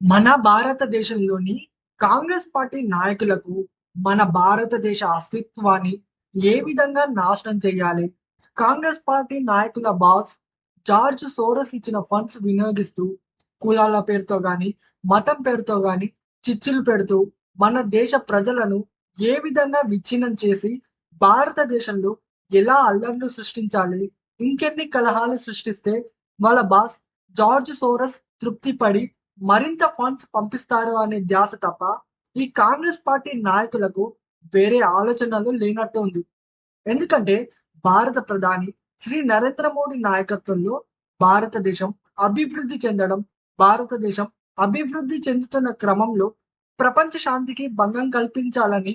మన భారతదేశంలోని కాంగ్రెస్ పార్టీ నాయకులకు మన భారతదేశ అస్తిత్వాన్ని ఏ విధంగా నాశనం చేయాలి? కాంగ్రెస్ పార్టీ నాయకుల బాస్ జార్జ్ సోరస్ ఇచ్చిన ఫండ్స్ వినియోగిస్తూ కులాల పేరుతో గాని మతం పేరుతో గాని చిచ్చులు పెడుతూ మన దేశ ప్రజలను ఏ విధంగా విచ్ఛిన్నం చేసి భారతదేశంలో ఎలా అల్లర్లు సృష్టించాలి? ఇంకెన్ని కలహాలు సృష్టిస్తే వాళ్ళ బాస్ జార్జ్ సోరస్ తృప్తి పడి మరింత ఫండ్స్ పంపిస్తారు అనే ధ్యాస తప్ప ఈ కాంగ్రెస్ పార్టీ నాయకులకు వేరే ఆలోచనలు లేనట్టు ఉంది. ఎందుకంటే భారత ప్రధాని శ్రీ నరేంద్ర మోడీ నాయకత్వంలో భారతదేశం అభివృద్ధి చెందడం భారతదేశం అభివృద్ధి చెందుతున్న క్రమంలో ప్రపంచ శాంతికి భంగం కల్పించాలని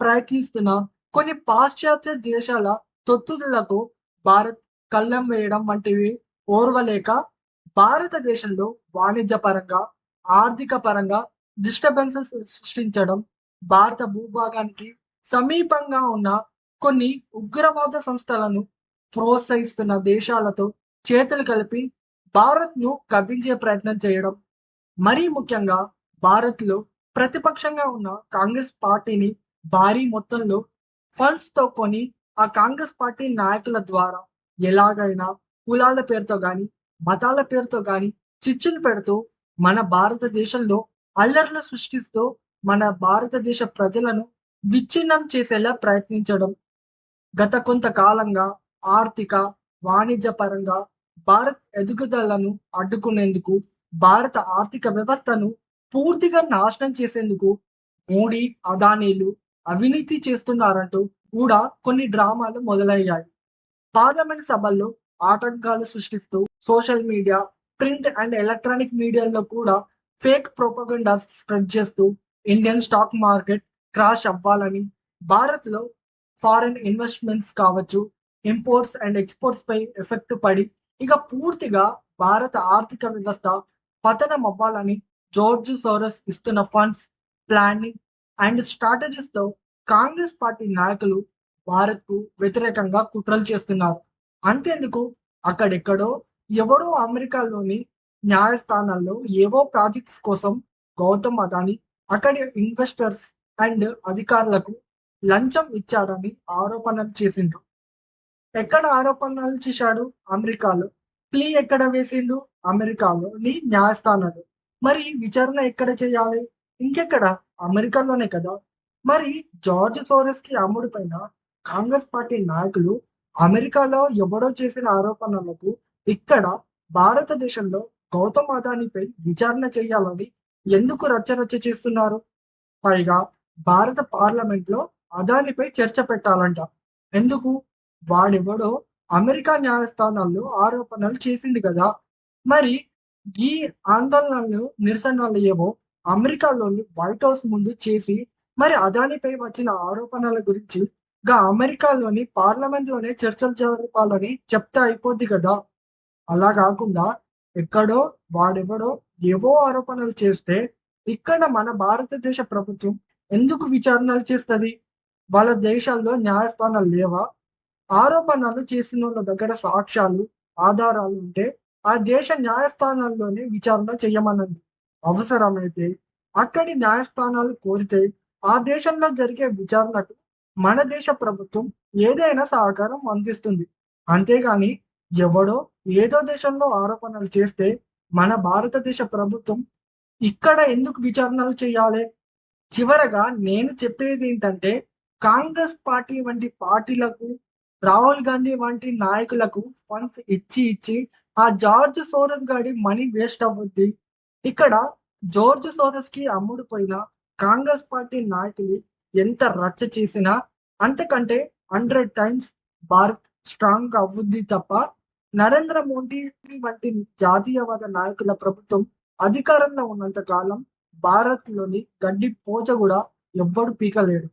ప్రయత్నిస్తున్న కొన్ని పాశ్చాత్య దేశాల తొత్తులకు భారత్ కళ్ళం వేయడం వంటివి ఓర్వలేక భారతదేశంలో వాణిజ్య పరంగా ఆర్థిక పరంగా డిస్టర్బెన్సెస్ సృష్టించడం భారత భూభాగానికి సమీపంగా ఉన్న కొన్ని ఉగ్రవాద సంస్థలను ప్రోత్సహిస్తున్న దేశాలతో చేతులు కలిపి భారత్ను కవ్వించే ప్రయత్నం చేయడం. మరీ ముఖ్యంగా భారత్లో ప్రతిపక్షంగా ఉన్న కాంగ్రెస్ పార్టీని భారీ మొత్తంలో ఫండ్స్తో కొని ఆ కాంగ్రెస్ పార్టీ నాయకుల ద్వారా ఎలాగైనా కులాల పేరుతో కానీ మతాల పేరుతో కానీ చిచ్చులు పెడుతూ మన భారతదేశంలో అల్లర్లు సృష్టిస్తూ మన భారతదేశ ప్రజలను విచ్ఛిన్నం చేసేలా ప్రయత్నించడం గత కొంతకాలంగా ఆర్థిక వాణిజ్య పరంగా భారత్ ఎదుగుదలను అడ్డుకునేందుకు భారత ఆర్థిక వ్యవస్థను పూర్తిగా నాశనం చేసేందుకు మోడీ అదానీలు అవినీతి చేస్తున్నారంటూ కూడా కొన్ని డ్రామాలు మొదలయ్యాయి. పార్లమెంట్ సభల్లో ఆటంకాలు సృష్టిస్తూ social media print and electronic మీడియాలో కూడా ఫేక్ ప్రొపగండా స్ప్రెడ్ చేస్తూ ఇండియన్ స్టాక్ మార్కెట్ క్రాష్ అవ్వాలని భారత్లో ఫారెన్ ఇన్వెస్ట్మెంట్స్ కావచ్చు ఇంపోర్ట్స్ అండ్ ఎక్స్పోర్ట్స్ పై ఎఫెక్ట్ పడి ఇక పూర్తిగా భారత ఆర్థిక వ్యవస్థ పతనం అవ్వాలని జార్జ్ సోరస్ ఇస్తున్న ఫండ్స్ ప్లానింగ్ అండ్ స్ట్రాటజీస్తో కాంగ్రెస్ పార్టీ నాయకులు భారత్కు వ్యతిరేకంగా కుట్రలు చేస్తున్నారు. అంతేందుకు? అక్కడెక్కడో ఎవడో అమెరికాలోని న్యాయస్థానాల్లో ఏవో ప్రాజెక్ట్స్ కోసం గౌతమ్ అదాని అక్కడి ఇన్వెస్టర్స్ అండ్ అధికారులకు లంచం ఇచ్చాడని ఆరోపణలు చేసిండ్రు. ఎక్కడ ఆరోపణలు చేశాడు అమెరికాలో? ప్లీ ఎక్కడ వేసిండు అమెరికాలో నీ న్యాయస్థానాలు? మరి విచారణ ఎక్కడ చేయాలి? ఇంకెక్కడ? అమెరికాలోనే కదా. మరి జార్జ్ సోరెస్కి అమ్ముడు పైన కాంగ్రెస్ పార్టీ నాయకులు అమెరికాలో ఎవడో చేసిన ఆరోపణలకు ఇక్కడ భారతదేశంలో గౌతమ్ అదానిపై విచారణ చేయాలని ఎందుకు రచ్చరచ్చ చేస్తున్నారు? పైగా భారత పార్లమెంట్లో అదానిపై చర్చ పెట్టాలంట. ఎందుకు? వాడెవడో అమెరికా న్యాయస్థానాల్లో ఆరోపణలు చేసింది కదా. మరి ఈ ఆందోళనలు నిరసనలు ఏవో అమెరికాలోని వైట్ హౌస్ ముందు చేసి మరి అదానిపై వచ్చిన ఆరోపణల గురించి గా అమెరికాలోని పార్లమెంట్లోనే చర్చలు జరపాలని చెప్తే అయిపోద్ది కదా. అలా కాకుండా ఎక్కడో వాడెవడో ఏవో ఆరోపణలు చేస్తే ఇక్కడ మన భారతదేశ ప్రభుత్వం ఎందుకు విచారణలు చేస్తుంది? వాళ్ళ దేశాల్లో న్యాయస్థానాలు లేవా? ఆరోపణలు చేసిన వాళ్ళ దగ్గర సాక్ష్యాలు ఆధారాలు ఉంటే ఆ దేశ న్యాయస్థానాల్లోనే విచారణ చేయమనండి. అవసరమైతే అక్కడి న్యాయస్థానాలు కోరితే ఆ దేశంలో జరిగే విచారణకు మన దేశ ప్రభుత్వం ఏదైనా సహకారం అందిస్తుంది. అంతేగాని ఎవడో ఏదో దేశంలో ఆరోపణలు చేస్తే మన భారతదేశ ప్రభుత్వం ఇక్కడ ఎందుకు విచారణలు చేయాలి? చివరగా నేను చెప్పేది ఏంటంటే కాంగ్రెస్ పార్టీ వంటి పార్టీలకు రాహుల్ గాంధీ వంటి నాయకులకు ఫండ్స్ ఇచ్చి ఇచ్చి ఆ జార్జ్ సోరస్ గాడి మనీ వేస్ట్ అవ్వద్ది. ఇక్కడ జార్జ్ సోరస్కి అమ్ముడుపోయిన కాంగ్రెస్ పార్టీ నాయకులు ఎంత రచ్చ చేసినా అంతకంటే హండ్రెడ్ టైమ్స్ భారత్ స్ట్రాంగ్ అవ్వుద్ది తప్ప నరేంద్ర మోడీ వంటి జాతీయవాద నాయకుల ప్రభుత్వం అధికారంలో ఉన్నంత కాలం భారత్లోని గడ్డి పోచ కూడా ఎవ్వడు పీకలేడు.